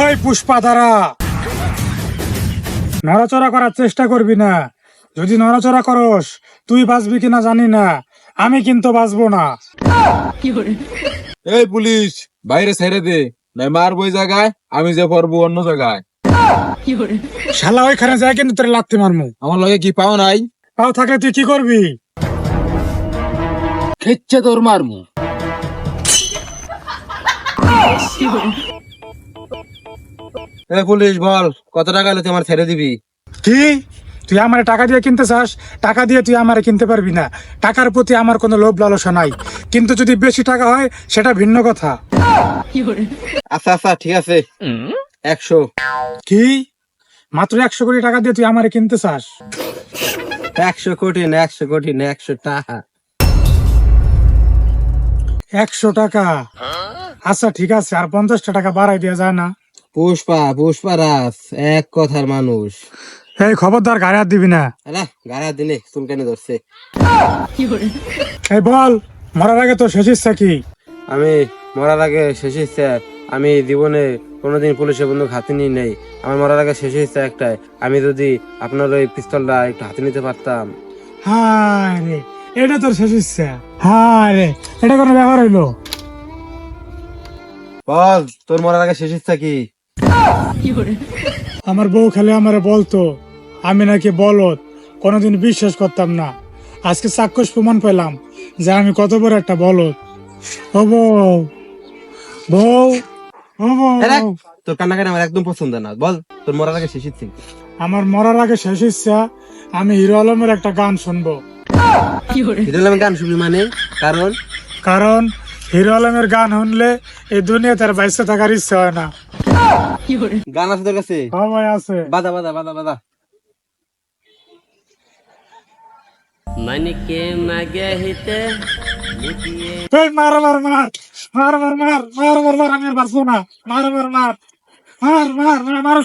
ওই পুষ্পা দাঁড়া নড়াচড়া করার চেষ্টা করবি না। যদি নড়াচড়া করস তুই বাঁচবি কিনা জানি না। আমি কিন্তু বাঁচবো না। এই পুলিশ বাইরে ছেড়ে দে। নাই মারবো ওই জায়গায় আমি যে পড়ব অন্য জায়গায়। শালা ওইখানে যায় কিন্তু তোর লাগতে মারমু। আমার লগে কি পাও নাই? পাও থাকলে তুই কি করবি? খেচ্ছে তোর মারমু। এই পুলিশ বল কত টাকা হলে তুই আমার ছেড়ে দিবি? কি? তুই আমার টাকা দিয়ে কিনতে চাস? টাকা দিয়ে তুই আমারে কিনতে পারবি না। টাকার প্রতি আমার কোনো লোভ লালসা নাই। কিন্তু যদি বেশি টাকা হয় সেটা ভিন্ন কথা। আচ্ছা আচ্ছা ঠিক আছে। একশো। কি? মাত্র একশো কোটি টাকা দিয়ে তুই আমারে কিনতে চাস? একশো কোটি না একশো কোটি না একশো টাকা। একশো টাকা? আচ্ছা ঠিক আছে আর পঞ্চাশটা টাকা বাড়াই দেওয়া যায় না। পুষ্পা পুষ্পা রাস এক কথার মানুষ। এই খবরদার গাড়ি হাত দিবি না। আরে গাড়া দিনে চুলকানি ধরছে। এই বল মরার আগে তোর শেষ ইচ্ছা কি? আমি মরার আগে শেষ ইচ্ছা আমি জীবনে কোনোদিন পুলিশের বন্দুক হাতে নিয়ে নেই। আমার মরার আগে শেষ ইচ্ছা একটাই। আমি যদি আপনার ওই পিস্তলটা একটু হাতে নিতে পারতাম। হায় রে এটা তোর শেষ ইচ্ছা হায় রে এটা কোনো ব্যাপার হইল? বল তোর মরার আগে শেষ ইচ্ছা কি? আমার বউ খালি আমারে বলতো আমি নাকি বলত কোনোদিন বিশ্বাস করতাম না। আজকে চাক্ষুষ প্রমাণ পেলাম যে আমি কত বড় একটা বলত ও বউ বউ ও বউ আরে, তোর কান্নাকাটি আমার একদম পছন্দ না বল তোর মরার আগে শেষ ইচ্ছা কি? আমার মরার আগে শেষ ইচ্ছা আমি হিরো আলমের একটা গান শুনবো এটা হলো আমি গান শুনি মানে কারণ কারণ হিরো আলমের গান শুনলে এই দুনিয়াতে আর বাইসে থাকার ইচ্ছা হয় না গান আছে তোর কাছে সবাই আছে বাদা বাদা বাদা বাদা मन के मगहिते এই মার মার মার মার মার মার মার মার আমি আর পারব না। মার মার মার। মার মার মার মার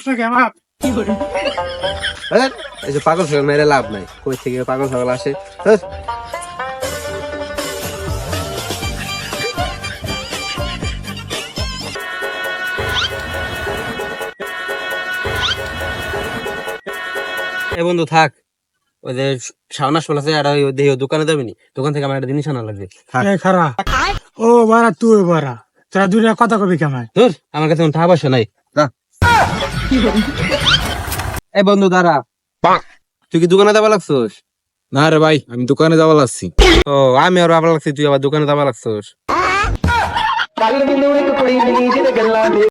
এই যে পাগল ছাগল মেরে লাভ নাই। কই থেকে পাগল ছাগল আসে। এ বন্ধু থাক। ওই যে সাউনাস ফল আছে আর ওই দেহি দোকানে যাবি দোকান থেকে আমার একটা জিনিস আনা লাগবে। থাক। এই খারা। ও বারা তুই বারা তোরা দুনিয়া কথা কবি কেমন? ধুর আমার কাছে কোনো টাকা পয়সা নাই। এ এই বন্ধু দাঁড়া। তুই কি দোকানে যাবা লাগছোস? না রে ভাই আমি দোকানে যাবা লাগছি। ও আমি আর আবার লাগছি তুই আবার দোকানে যাবা লাগছোস।